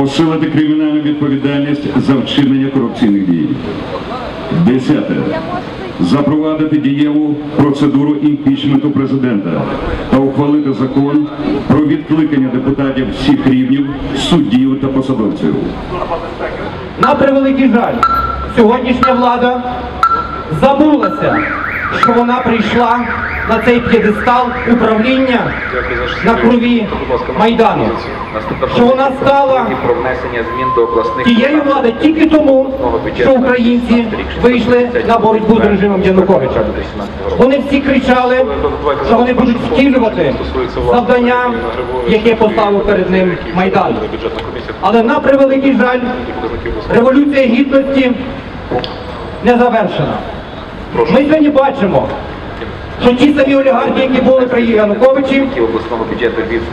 Посилити кримінальну відповідальність за вчинення корупційних дій. Десяте. Запровадити дієву процедуру імпічменту президента та ухвалити закон про відкликання депутатів всіх рівнів, суддів та посадовців. На превеликий жаль, сьогоднішня влада забулася, що вона прийшла на цей п'єдестал управління на крові Майдану. Що вона стала тією влади тільки тому, що українці вийшли на боротьбу з режимом Януковича. Вони всі кричали, що вони будуть втілювати завдання, яке поставив перед ним Майдан. Але на превеликий жаль, революція гідності не завершена. Ми сьогодні бачимо, що ті самі олігархи, які були при Януковичі,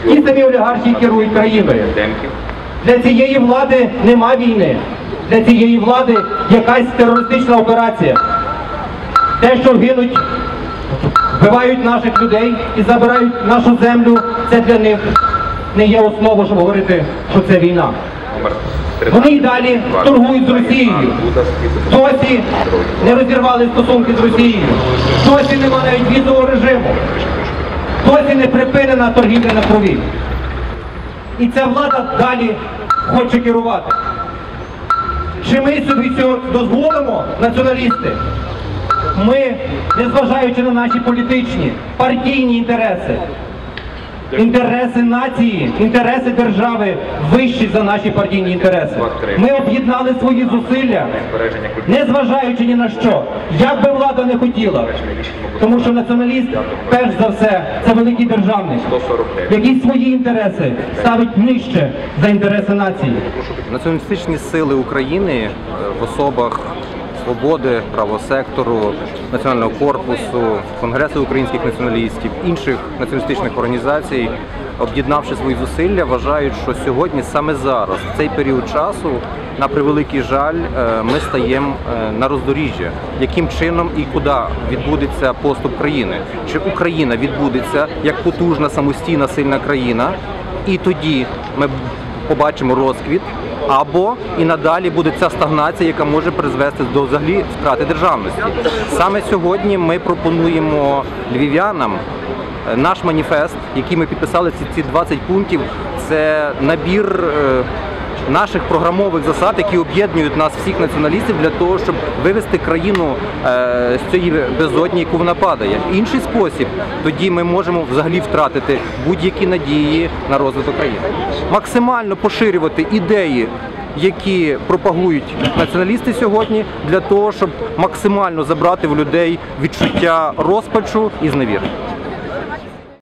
ті самі олігархи керують країною. Для цієї влади нема війни. Для цієї влади якась терористична операція. Те, що гинуть, вбивають наших людей і забирають нашу землю, це для них не є основа, щоб говорити, що це війна. Вони й далі торгують з Росією. Досі не розірвали стосунки з Росією. Досі нема навіть візового режиму. Досі не припинена торгівля на крові. І ця влада далі хоче керувати. Чи ми собі цього дозволимо, націоналісти? Ми, незважаючи на наші політичні, партійні інтереси, інтереси нації, інтереси держави вищі за наші партійні інтереси. Ми об'єднали свої зусилля, культури. незважаючи ні на що, як би влада не хотіла. Тому що націоналіст, перш за все, це великий державник, 149. який свої інтереси ставить нижче за інтереси нації. Націоналістичні сили України е, в особах свободи, правосектору, національного корпусу, конгресу українських націоналістів, інших націоналістичних організацій, об'єднавши свої зусилля, вважають, що сьогодні саме зараз, в цей період часу, на превеликий жаль, е, ми стаємо е, на роздоріжжя. Яким чином і куди відбудеться поступ країни? Чи Україна відбудеться як потужна самостійна сильна країна? І тоді ми побачимо розквіт, або і надалі буде ця стагнація, яка може призвести до взагалі втрати державності. Саме сьогодні ми пропонуємо львів'янам е, наш маніфест, який ми підписали ці, ці 20 пунктів. Це набір. Наших програмових засад, які об'єднують нас всіх націоналістів для того, щоб вивести країну е, з цієї безодні, яку вона падає. Інший спосіб тоді ми можемо взагалі втратити будь-які надії на розвиток країни. Максимально поширювати ідеї, які пропагують націоналісти сьогодні, для того, щоб максимально забрати в людей відчуття розпачу і зневіри.